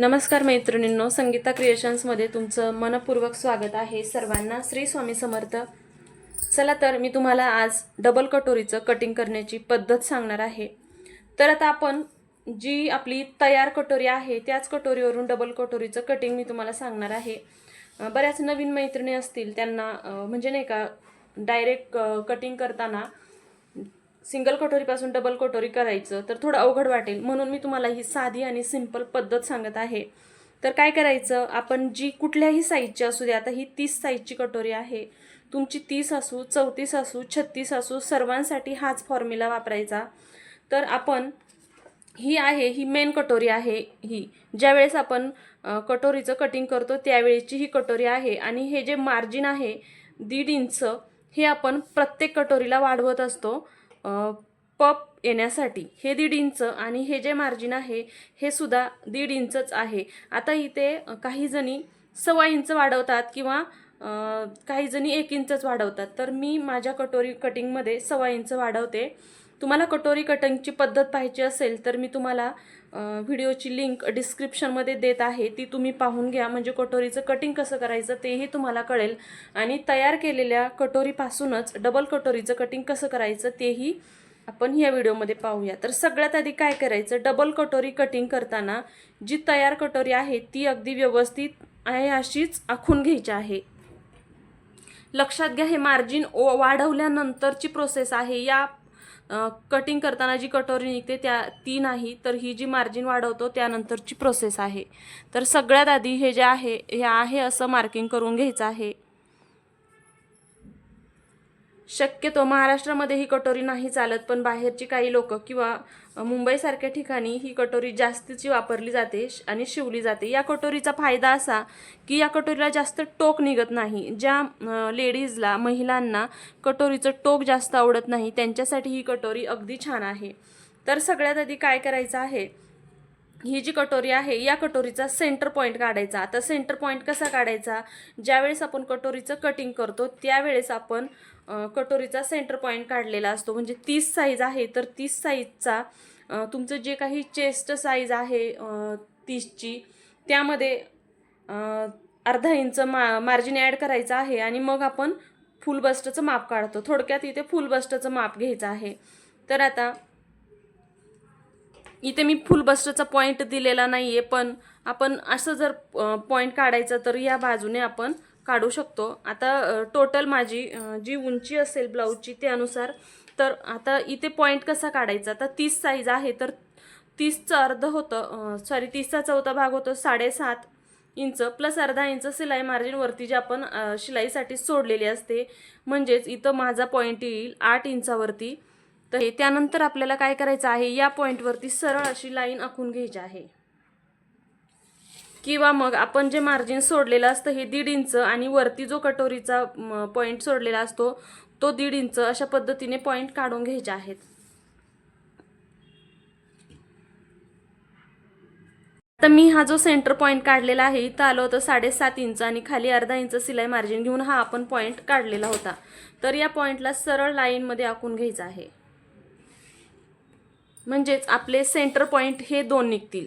नमस्कार मैत्रिणींनो संगीता क्रिएशन्समध्ये तुमचं मनपूर्वक स्वागत आहे सर्वांना. श्री स्वामी समर्थ. चला तर मी तुम्हाला आज डबल कटोरीचं कटिंग करण्याची पद्धत सांगणार आहे. तर आता आपण जी आपली तयार कटोरी आहे त्याच कटोरीवरून डबल कटोरीचं कटिंग मी तुम्हाला सांगणार आहे. बऱ्याच नवीन मैत्रिणी असतील त्यांना म्हणजे नाही का डायरेक्ट कटिंग करताना सिंगल कटोरीपासून डबल कटोरी करायचं तर थोडं अवघड वाटेल. म्हणून मी तुम्हाला ही साधी आणि सिंपल पद्धत सांगत आहे. तर काय करायचं? आपण जी कुठल्याही साईजची असू दे आता ही तीस साईजची कटोरी आहे. तुमची तीस असू चौतीस असू छत्तीस असू सर्वांसाठी हाच फॉर्म्युला वापरायचा. तर आपण ही आहे ही मेन कटोरी आहे ही. ज्यावेळेस आपण कटोरीचं कटिंग करतो त्यावेळेची ही कटोरी आहे. आणि हे जे मार्जिन आहे दीड इंच हे आपण प्रत्येक कटोरीला वाढवत असतो. पप येण्यासाठी हे दीड इंच आणि हे जे मार्जिन आहे हे सुद्धा दीड इंचच आहे. आता इथे काही जणी सव्वा इंच वाढवतात किंवा काही जणी एक इंचच वाढवतात. तर मी माझ्या कटोरी कटिंगमध्ये सव्वा इंच वाढवते. तुम्हाला कटोरी कटिंगची पद्धत पाहिजे असेल तर मी तुम्हाला व्हिडिओची लिंक डिस्क्रिप्शनमध्ये देत आहे ती तुम्ही पाहून घ्या. म्हणजे कटोरीचं कटिंग कसं करायचं तेही तुम्हाला कळेल. आणि तयार केलेल्या कटोरीपासूनच डबल कटोरीचं कटिंग कसं करायचं तेही आपण या व्हिडिओमध्ये पाहूया. तर सगळ्यात आधी काय करायचं? डबल कटोरी कटिंग करताना जी तयार कटोरी आहे ती अगदी व्यवस्थित आहे अशीच आखून घ्यायची आहे. लक्षात घ्या हे मार्जिन ओ वाढवल्यानंतरची प्रोसेस आहे. या कटिंग करताना जी कटोरी निघते त्या ती नाही तर ही जी मार्जिन वाढवतो त्यानंतरची प्रोसेस आहे. तर सगळ्यात आधी हे जे आहे हे आहे असं मार्किंग करून घ्यायचं आहे. शक्यतो महाराष्ट्रामध्ये ही कटोरी नाही चालत पण बाहेरची काही लोक किंवा मुंबईसारख्या ठिकाणी ही कटोरी जास्तीची वापरली जाते आणि शिवली जाते. या कटोरीचा फायदा असा की या कटोरीला जास्त टोक निघत नाही. ज्या लेडीजला महिलांना कटोरीचं टोक जास्त आवडत नाही त्यांच्यासाठी ही कटोरी अगदी छान आहे. तर सगळ्यात आधी काय करायचं आहे? ही जी कटोरी आहे या कटोरीचा सेंटर पॉईंट काढायचा. आता सेंटर पॉईंट कसा काढायचा? ज्यावेळेस आपण कटोरीचं कटिंग करतो त्यावेळेस आपण कटोरीचा सेंटर पॉईंट काढलेला असतो. म्हणजे तीस साईज आहे तर तीस साईजचा तुमचं जे काही चेस्ट साईज आहे तीसची त्यामध्ये अर्धा इंच मा मार्जिन ॲड करायचं आहे आणि मग आपण फुल बस्टचं माप काढतो. थोडक्यात इथे फुल बस्टचं माप घ्यायचं आहे. तर आता इथे मी फुल बस्टरचा पॉईंट दिलेला नाही आहे पण आपण असं जर पॉईंट काढायचं तर या बाजूने आपण काढू शकतो. आता टोटल माझी जी उंची असेल ब्लाऊजची त्यानुसार तर आता इथे पॉईंट कसा काढायचा? आता तीस साईज आहे तर तीसचं अर्ध होतं सॉरी तीसचा चौथा भाग होतो साडेसात इंच प्लस अर्धा इंच शिलाई मार्जिनवरती जे आपण शिलाईसाठी सोडलेली असते म्हणजेच इथं माझा पॉईंट येईल आठ इंचावरती. तर हे- त्यानंतर आपल्याला काय करायचं आहे? या पॉईंटवरती सरळ अशी लाईन आखून घ्यायची आहे. किंवा मग आपण जे मार्जिन सोडलेलं असतं हे दीड इंच आणि वरती जो कटोरीचा पॉईंट सोडलेला असतो तो दीड इंच अशा पद्धतीने पॉईंट काढून घ्यायचे आहेत. आता मी हा जो सेंटर पॉईंट काढलेला आहे इथं आलं होतं साडेसात इंच आणि खाली अर्धा इंच सिलाई मार्जिन घेऊन हा आपण पॉईंट काढलेला होता. तर या पॉईंटला सरळ लाईनमध्ये आखून घ्यायचा आहे. म्हणजेच आपले सेंटर पॉईंट हे दोन निघतील.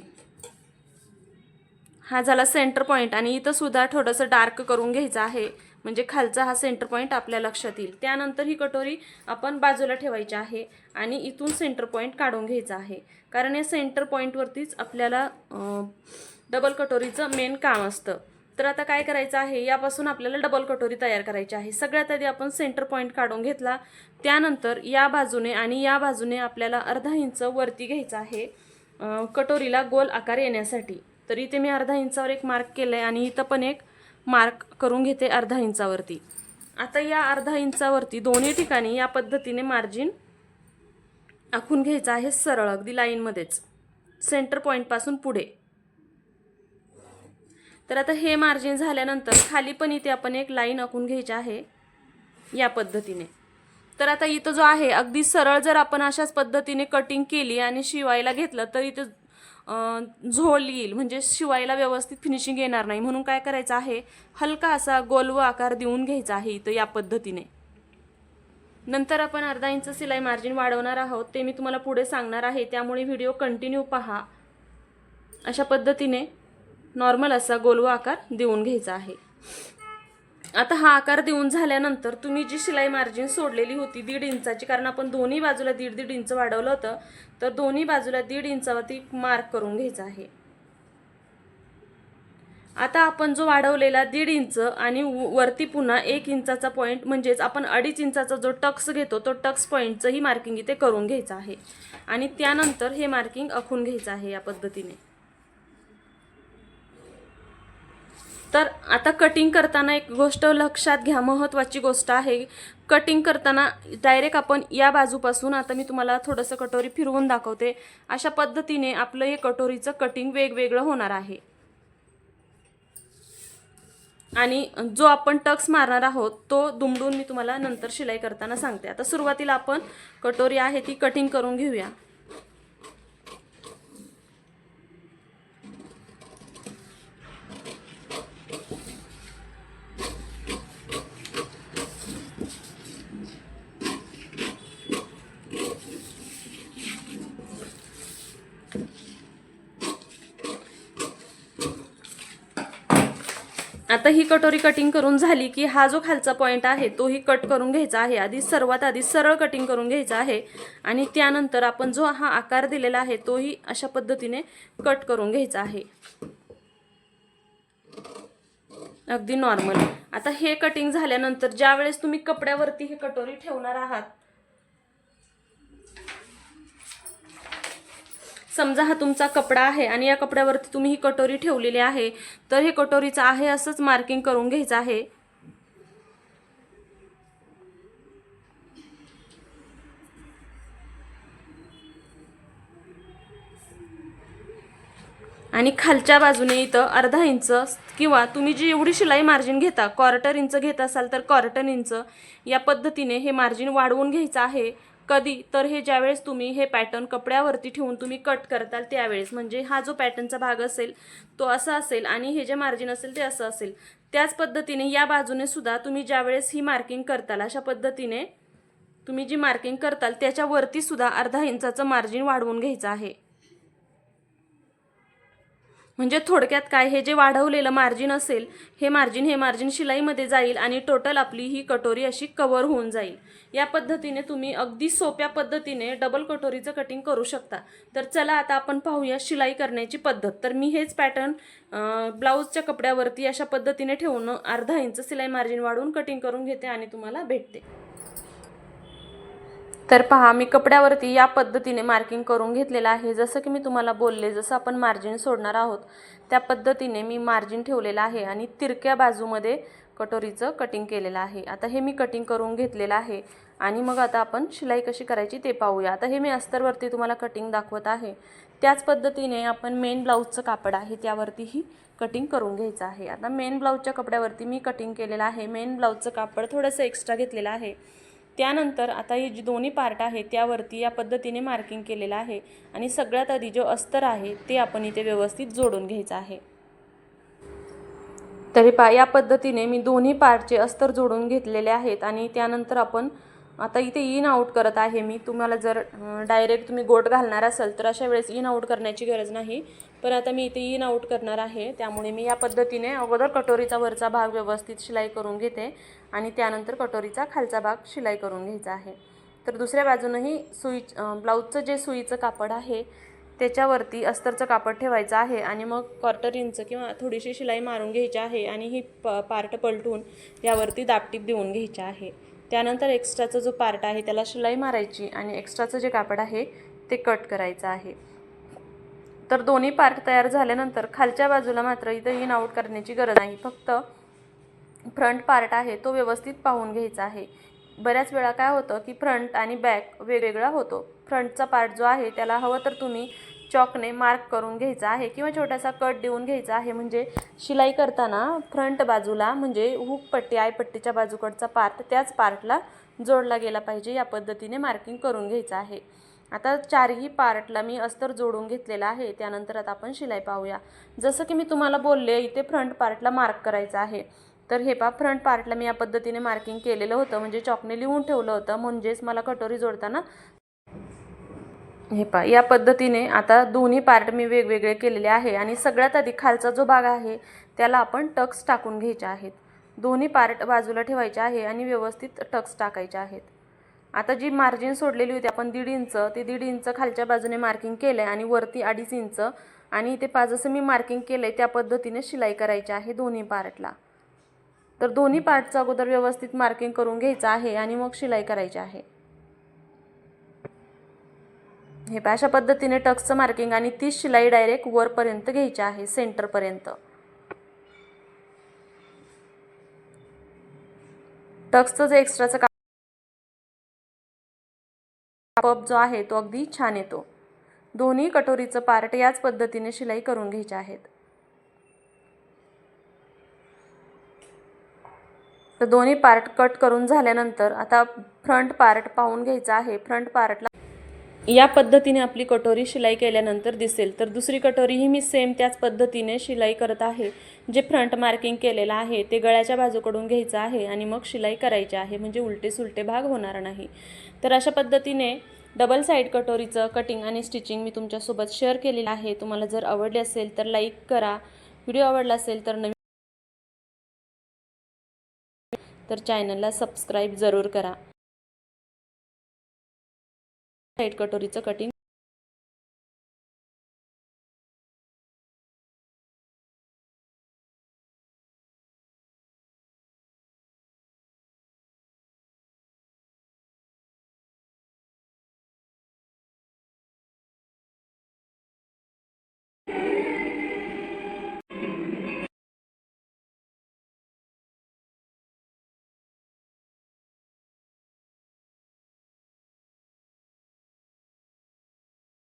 हा झाला सेंटर पॉईंट आणि इथं सुद्धा थोडंसं डार्क करून घ्यायचं आहे. म्हणजे खालचा हा सेंटर पॉईंट आपल्या लक्षात येईल. त्यानंतर ही कटोरी आपण बाजूला ठेवायची आहे आणि इथून सेंटर पॉईंट काढून घ्यायचा आहे. कारण या सेंटर पॉईंटवरतीच आपल्याला डबल कटोरीचं मेन काम असतं. तर आता काय करायचं आहे? यापासून आपल्याला डबल कटोरी तयार करायची आहे. सगळ्यात आधी आपण सेंटर पॉईंट काढून घेतला. त्यानंतर या बाजूने आणि या बाजूने आपल्याला अर्धा इंच वरती घ्यायचं आहे कटोरीला गोल आकार येण्यासाठी. तर इथे मी अर्धा इंचावर एक मार्क केलं आहे आणि इथं पण एक मार्क करून घेते अर्धा इंचावरती आता या अर्धा इंचावरती दोन्ही ठिकाणी या पद्धतीने मार्जिन आखून घ्यायचं आहे सरळ अगदी लाईनमध्येच सेंटर पॉईंटपासून पुढे. तर आता हे मार्जिन झाल्यानंतर खाली पण इथे आपण एक लाईन आखून घ्यायची आहे या पद्धतीने. तर आता इथं जो आहे अगदी सरळ जर आपण अशाच पद्धतीने कटिंग केली आणि शिवायला घेतलं तर इथं झोल येईल. म्हणजे शिवायला व्यवस्थित फिनिशिंग येणार नाही. म्हणून काय करायचं आहे हलका असा गोलव आकार देऊन घ्यायचा आहे इथं या पद्धतीने. नंतर आपण अर्धा इंच सिलाई मार्जिन वाढवणार आहोत. ते मी तुम्हाला पुढे सांगणार आहे. त्यामुळे व्हिडिओ कंटिन्यू पहा. अशा पद्धतीने नॉर्मल असा गोलवा आकार देऊन घ्यायचा आहे. आता हा आकार देऊन झाल्यानंतर तुम्ही जी शिलाई मार्जिन सोडलेली होती दीड इंचाची कारण आपण दोन्ही बाजूला दीड दीड इंच वाढवलं होतं तर दोन्ही बाजूला दीड इंचावरती मार्क करून घ्यायचा आहे. आता आपण जो वाढवलेला दीड इंच आणि वरती पुन्हा एक इंचाचा पॉईंट म्हणजेच आपण अडीच इंचाचा जो टक्स घेतो तो टक्स पॉईंटचंही मार्किंग इथे करून घ्यायचं आहे. आणि त्यानंतर हे मार्किंग आखून घ्यायचं आहे या पद्धतीने. तर आता कटिंग करताना एक गोष्ट लक्षात घ्या महत्त्वाची गोष्ट आहे. कटिंग करताना डायरेक्ट आपण या बाजूपासून आता मी तुम्हाला थोडंसं कटोरी फिरवून दाखवते. अशा पद्धतीने आपलं हे कटोरीचं कटिंग वेगवेगळं होणार आहे. आणि जो आपण टक्स मारणार आहोत तो दुमडून मी तुम्हाला नंतर शिलाई करताना सांगते. आता सुरुवातीला आपण कटोरी आहे ती कटिंग करून घेऊया. आता ही कटोरी कटिंग करून झाली की हा जो खालचा पॉईंट आहे तोही कट करून घ्यायचा आहे. आधी सर्वात आधी सरळ कटिंग करून घ्यायचा आहे आणि त्यानंतर आपण जो हा आकार दिलेला आहे तोही अशा पद्धतीने कट करून घ्यायचा आहे. अगदी नॉर्मल आता हे कटिंग झाल्यानंतर ज्यावेळेस तुम्ही कपड्यावरती ही कटोरी ठेवणार आहात समजा हा तुमचा कपडा आहे आणि या कपड्यावरती तुम्ही ही कटोरी ठेवलेली आहे तर हे कटोरीचं आहे असंच मार्किंग करून घ्यायचं आहे. आणि खालच्या बाजूने इथं अर्धा इंच किंवा तुम्ही जी एवढी शिलाई मार्जिन घेता क्वार्टर इंच घेत असाल तर क्वार्टर इंच या पद्धतीने हे मार्जिन वाढवून घ्यायचं आहे. कधी तर हे ज्यावेळेस तुम्ही हे पॅटर्न कपड्यावरती ठेवून तुम्ही कट करताल त्यावेळेस म्हणजे हा जो पॅटर्नचा भाग असेल तो असा असेल आणि हे जे मार्जिन असेल ते असं असेल. त्याच पद्धतीने या बाजूने सुद्धा तुम्ही ज्यावेळेस ही मार्किंग करताल अशा पद्धतीने तुम्ही जी मार्किंग करताल त्याच्यावरती सुद्धा अर्धा इंचाचं मार्जिन वाढवून घ्यायचं आहे. म्हणजे थोडक्यात काय हे जे वाढवलेलं मार्जिन असेल हे मार्जिन हे मार्जिन शिलाईमध्ये जाईल आणि टोटल आपली ही कटोरी अशी कवर होऊन जाईल. या पद्धतीने तुम्ही अगदी सोप्या पद्धतीने डबल कटोरीचं कटिंग करू शकता. तर चला आता आपण पाहूया शिलाई करण्याची पद्धत. तर मी हेच पॅटर्न ब्लाऊजच्या कपड्यावरती अशा पद्धतीने ठेवून अर्धा इंच शिलाई मार्जिन वाढवून कटिंग करून घेते आणि तुम्हाला भेटते. तर पहा मी कपड्यावरती या पद्धतीने मार्किंग करून घेतलेलं आहे. जसं की मी तुम्हाला बोलले जसं आपण मार्जिन सोडणार आहोत त्या पद्धतीने मी मार्जिन ठेवलेलं आहे आणि तिरक्या बाजूमध्ये कटोरीचं कटिंग केलेलं आहे. आता हे मी कटिंग करून घेतलेलं आहे आणि मग आता आपण शिलाई कशी करायची ते पाहूया. आता हे मी अस्तरवरती तुम्हाला कटिंग दाखवत आहे. त्याच पद्धतीने आपण मेन ब्लाऊजचं कापड आहे त्यावरतीही कटिंग करून घ्यायचं आहे. आता मेन ब्लाऊजच्या कपड्यावरती मी कटिंग केलेलं आहे. मेन ब्लाऊजचं कापड थोडंसं एक्स्ट्रा घेतलेलं आहे. त्यानंतर आता हे जी दोन्ही पार्ट आहे त्यावरती या पद्धतीने मार्किंग केलेलं आहे आणि सगळ्यात आधी जो अस्तर आहे ते आपण इथे व्यवस्थित जोडून घ्यायचं आहे. तरी पा या पद्धतीने मी दोन्ही पार्टचे अस्तर जोडून घेतलेले आहेत आणि त्यानंतर आपण आता इथे इन आऊट करत आहे मी. तुम्हाला जर डायरेक्ट तुम्ही गोट घालणार असाल तर अशा वेळेस इन आऊट करण्याची गरज नाही. पण आता मी इथे इन आऊट करणार आहे. त्यामुळे मी या पद्धतीने अगोदर कटोरीचा वरचा भाग व्यवस्थित शिलाई करून घेते आणि त्यानंतर कटोरीचा खालचा भाग शिलाई करून घ्यायचा आहे. तर दुसऱ्या बाजूनही सुई ब्लाऊजचं जे सुईचं कापड आहे त्याच्यावरती अस्तरचं कापड ठेवायचं आहे आणि मग क्वार्टर इंच किंवा थोडीशी शिलाई मारून घ्यायची आहे आणि ही प पार्ट पलटून यावरती दापटीप देऊन घ्यायची आहे. त्यानंतर एक्स्ट्राचा जो पार्ट आहे त्याला शिलाई मारायची आणि एक्स्ट्राचं जे कापड आहे ते कट करायचं आहे. तर दोन्ही पार्ट तयार झाल्यानंतर खालच्या बाजूला मात्र इथं इन आऊट करण्याची गरज नाही. फक्त फ्रंट पार्ट आहे तो व्यवस्थित पाहून घ्यायचा आहे. बऱ्याच वेळा काय होतं की फ्रंट आणि बॅक वेगवेगळा होतो. फ्रंटचा पार्ट जो आहे त्याला हवं तर तुम्ही चॉकने मार्क करून घ्यायचा आहे किंवा छोटासा कट देऊन घ्यायचा आहे. म्हणजे शिलाई करताना फ्रंट बाजूला म्हणजे हुकपट्टी आयपट्टीच्या बाजूकडचा पार्ट त्याच पार्टला जोडला गेला पाहिजे या पद्धतीने मार्किंग करून घ्यायचं आहे. आता चारही पार्टला मी अस्तर जोडून घेतलेला आहे त्यानंतर आता आपण शिलाई पाहूया. जसं की मी तुम्हाला बोलले इथे फ्रंट पार्टला मार्क करायचं आहे. तर हे पा फ्रंट पार्टला मी या पद्धतीने मार्किंग केलेलं होतं म्हणजे चॉकने लिहून ठेवलं होतं म्हणजेच मला कटोरी जोडताना. हे पा या पद्धतीने आता दोन्ही पार्ट मी वेगवेगळे केलेले आहे आणि सगळ्यात आधी खालचा जो भाग आहे त्याला आपण टक्स टाकून घ्यायचे आहेत. दोन्ही पार्ट बाजूला ठेवायचे आहे आणि व्यवस्थित टक्स टाकायचे आहेत. आता जी मार्जिन सोडलेली होती आपण दीड इंच ते दीड इंच खालच्या बाजूने मार्किंग केलं आहे आणि वरती अडीच इंच आणि इथे पा जसं मी मार्किंग केलं आहे त्या पद्धतीने शिलाई करायची आहे दोन्ही पार्टला तर दोन्ही पार्टचं अगोदर व्यवस्थित मार्किंग करून घ्यायचं आहे आणि मग शिलाई करायची आहे. हे पहा, अशा पद्धतीने टक्सचं मार्किंग आणि तीच शिलाई डायरेक्ट वरपर्यंत घ्यायची आहे सेंटरपर्यंत टक्सचं जे एक्स्ट्राचं पप जो आहे तो अगदी छान येतो. दोन्ही कटोरीचं पार्ट याच पद्धतीने शिलाई करून घ्यायचे आहेत. तर दोन्ही पार्ट कट करून झाल्यानंतर आता फ्रंट पार्ट पाहून घ्यायचा आहे. फ्रंट पार्टला या पद्धतीने आपली कटोरी शिलाई केल्यानंतर दिसेल. तर दुसरी कटोरीही मी सेम त्याच पद्धतीने शिलाई करत आहे. जे फ्रंट मार्किंग केलेलं आहे ते गळ्याच्या बाजूकडून घ्यायचं आहे आणि मग शिलाई करायची आहे. म्हणजे उलटे सुलटे भाग होणार नाही. तर अशा पद्धतीने डबल साईड कटोरीचं कटिंग आणि स्टिचिंग मी तुमच्यासोबत शेअर केलेलं आहे. तुम्हाला जर आवडले असेल तर लाईक करा. व्हिडिओ आवडला असेल तर नवीन तर चॅनलला सबस्क्राईब जरूर करा. Side कटोरीचं cutting